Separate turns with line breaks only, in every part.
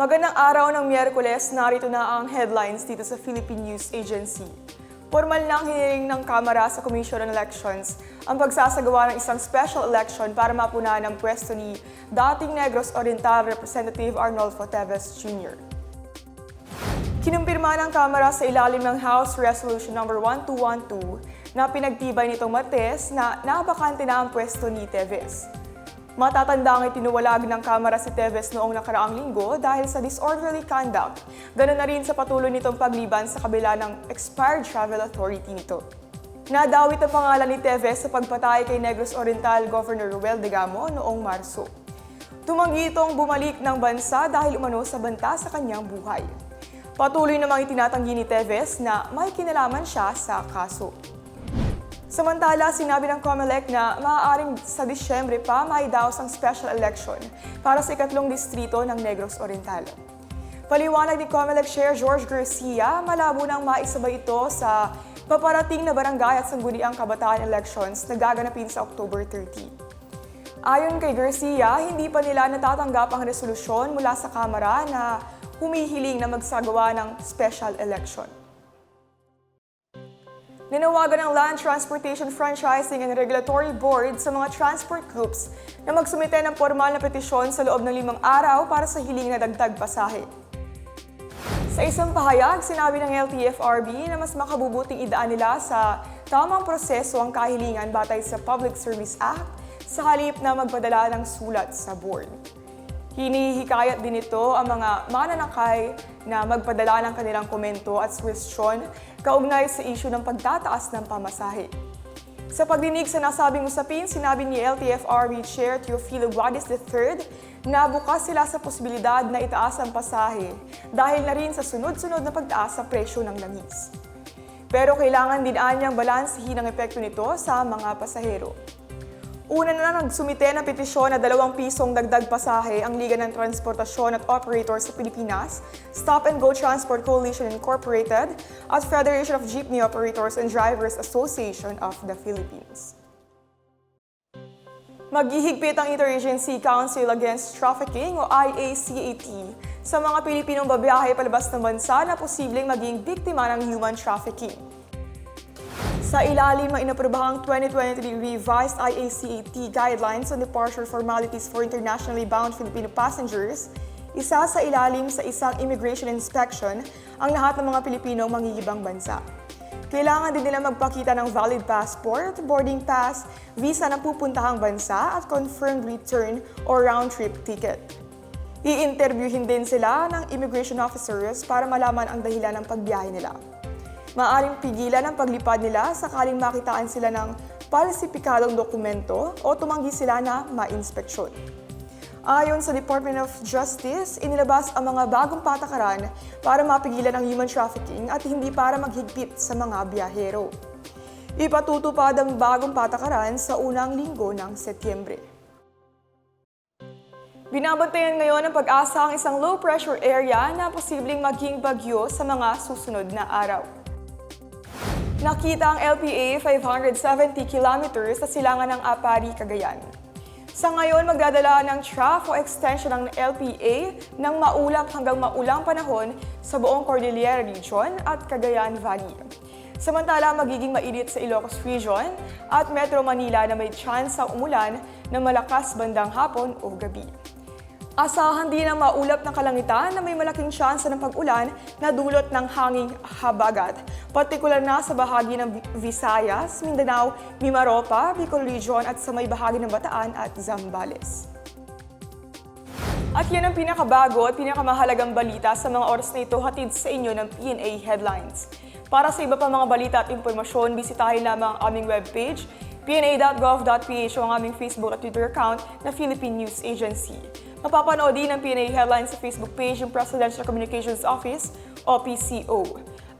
Magandang araw ng Miyerkules, narito na ang headlines dito sa Philippine News Agency. Formal na ang hiniling ng Kamara sa Commission on Elections ang pagsasagawa ng isang special election para mapunahan ang pwesto ni dating Negros Oriental Representative Arnolfo Teves Jr. Kinumpirma ng Kamara sa ilalim ng House Resolution No. 1212 na pinagtibay nitong Martes na nabakante na ang pwesto ni Teves. Matatanda ang itinuwalag ng Kamara si Teves noong nakaraang linggo dahil sa disorderly conduct. Ganun na rin sa patuloy nitong pagliban sa kabila ng expired travel authority nito. Nadawit ang pangalan ni Teves sa pagpatay kay Negros Oriental Governor Ruel Degamo noong Marso. Tumanggi itong bumalik ng bansa dahil umano sa banta sa kanyang buhay. Patuloy namang itinatanggi ni Teves na may kinalaman siya sa kaso. Samantala, sinabi ng COMELEC na maaaring sa Disyembre pa maidaos ang special election para sa ikatlong distrito ng Negros Oriental. Paliwanag ni COMELEC Chair George Garcia, malabo nang maisabay ito sa paparating na barangay at sangguniang kabataan elections na gaganapin sa October 30. Ayon kay Garcia, hindi pa nila natatanggap ang resolusyon mula sa Kamara na humihiling na magsagawa ng special election. Ninawagan ng Land Transportation Franchising and Regulatory Board sa mga transport groups na magsumite ng formal na petisyon sa loob ng limang araw para sa hiling na dagdag pasahe. Sa isang pahayag, sinabi ng LTFRB na mas makabubuting idaan nila sa tamang proseso ang kahilingan batay sa Public Service Act sa halip na magpadala ng sulat sa board. Hinihikayat din ito ang mga mananakay na magpadala ng kanilang komento at suwestyon kaugnay sa isyu ng pagtataas ng pamasahe. Sa pagdinig sa nasabing usapin, sinabi ni LTFRB Chair Teofilo Guadis III na bukas sila sa posibilidad na itaas ang pasahe dahil na rin sa sunod-sunod na pagtaas sa presyo ng langis. Pero kailangan din anyang balansihin ang epekto nito sa mga pasahero. Una na nagsumite ng petisyon na dalawang pisong dagdag pasahe ang Liga ng Transportasyon at Operators sa Pilipinas, Stop and Go Transport Coalition Incorporated, at Federation of Jeepney Operators and Drivers Association of the Philippines. Maghihigpit ang Interagency Council Against Trafficking o IACAT sa mga Pilipinong babiyahe palabas ng bansa na posibleng maging biktima ng human trafficking. Sa ilalim ng inaprobahang 2023 revised IACAT Guidelines on Departure Formalities for Internationally Bound Filipino Passengers, isa sa ilalim sa isang immigration inspection ang lahat ng mga Pilipinong mangingibang bansa. Kailangan din nila magpakita ng valid passport, boarding pass, visa ng pupuntahang bansa at confirmed return or round-trip ticket. I-interviewin din sila ng immigration officers para malaman ang dahilan ng pagbiyahe nila. Maaring pigilan ang paglipad nila sakaling makitaan sila ng palsipikadong dokumento o tumanggi sila na ma-inspeksyon. Ayon sa Department of Justice, inilabas ang mga bagong patakaran para mapigilan ang human trafficking at hindi para maghigpit sa mga biyahero. Ipatutupad ang bagong patakaran sa unang linggo ng Setyembre. Binabantayan ngayon ng pag-asa ang isang low-pressure area na posibleng maging bagyo sa mga susunod na araw. Nakita ang LPA 570 kilometers sa silangan ng Apari, Cagayan. Sa ngayon, magdadala ng trough o extension ng LPA ng maulap hanggang maulang panahon sa buong Cordillera Region at Cagayan Valley. Samantala, magiging mainit sa Ilocos Region at Metro Manila na may chance sa umulan na malakas bandang hapon o gabi. Asahan din ang maulap ng kalangitan na may malaking tsansa ng pag-ulan na dulot ng hanging habagat, partikular na sa bahagi ng Visayas, Mindanao, Mimaropa, Bicol Region at sa may bahagi ng Bataan at Zambales. At yan ang pinakabago at pinakamahalagang balita sa mga oras na ito hatid sa inyo ng PNA Headlines. Para sa iba pa mga balita at impormasyon, bisitahin lamang ang aming webpage, pna.gov.ph ang aming Facebook at Twitter account na Philippine News Agency. Mapapanood din ang PNA Headlines sa Facebook page ng Presidential Communications Office o PCO.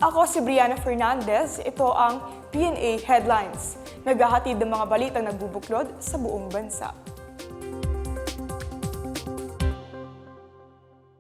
Ako si Brianna Fernandez, ito ang PNA Headlines, naghahatid ng mga balitang nagbubuklod sa buong bansa.